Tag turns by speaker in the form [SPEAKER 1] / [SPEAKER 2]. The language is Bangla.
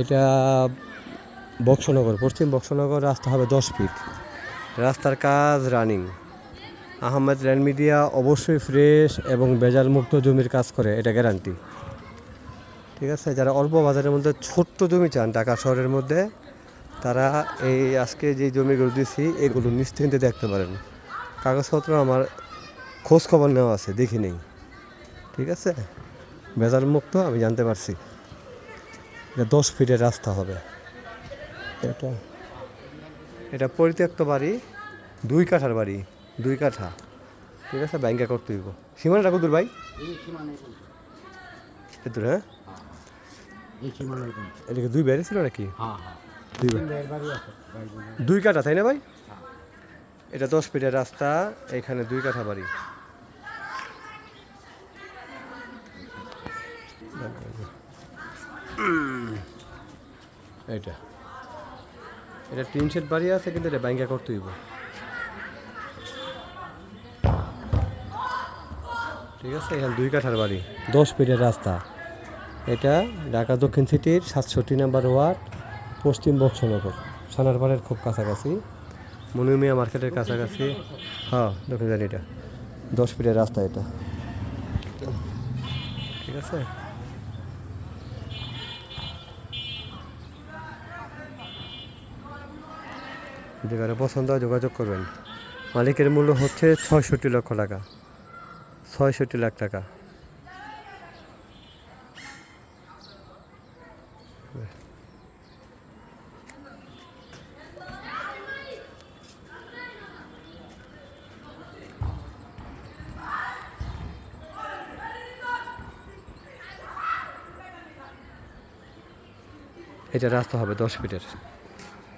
[SPEAKER 1] এটা বক্সনগর, পশ্চিম বক্সনগর রাস্তা হবে দশ ফিট রাস্তার কাজ রানিং আহমেদ ল্যান্ড মিডিয়া অবশ্যই ফ্রেশ এবং বেজাল মুক্ত জমির কাজ করে, এটা গ্যারান্টি ঠিক আছে, যারা অল্প বাজারের মধ্যে ছোট্ট জমি চান ঢাকা শহরের মধ্যে, তারা এই আজকে যে জমিগুলো দিছি, এগুলো নিশ্চিন্তে দেখতে পারেন। কাগজপত্র আমার খোঁজ খবর নেওয়া আছে, দেখি নেই। ঠিক আছে? বেজাল মুক্ত আমি জানতে পারছি। এটা দশ ফিটের রাস্তা হবে। এটা এটা পরিত্যক্ত বাড়ি, দুই কাঠার বাড়ি, দুই কাঠা। ঠিক আছে ব্যাংকে করতে হইব সীমানাটা কত ভাই? দূর হ্যাঁ?
[SPEAKER 2] সীমানায়
[SPEAKER 1] দুই বাড়ি ছিল নাকি? দুই কাঠা, তাই না ভাই? এটা দশ ফিটের রাস্তা, এখানে দুই কাঠা বাড়ি। এটা এটা টিন শেড বাড়ি আছে, কিন্তু এটা ব্যাংকে করতে হইব। ঠিক আছে, এখানে দুই কাঠার বাড়ি, দশ ফিটের রাস্তা। এটা ঢাকা দক্ষিণ সিটির সাতষট্টি নাম্বার ওয়ার্ড, পশ্চিম বক্সনগর। সোনারপাড়ের খুব কাছাকাছি। মনুমিয়া মার্কেটের কাছাকাছি। হ্যাঁ দক্ষিণ এটা। দশ ফিটের রাস্তা এটা। ঠিক আছে? যেখানে পছন্দ হয় যোগাযোগ করবেন। মালিকের মূল্য হচ্ছে ছয়ষট্টি লক্ষ টাকা। ছয়ষট্টি লাখ টাকা। এটা রাস্তা হবে দশ ফিটের।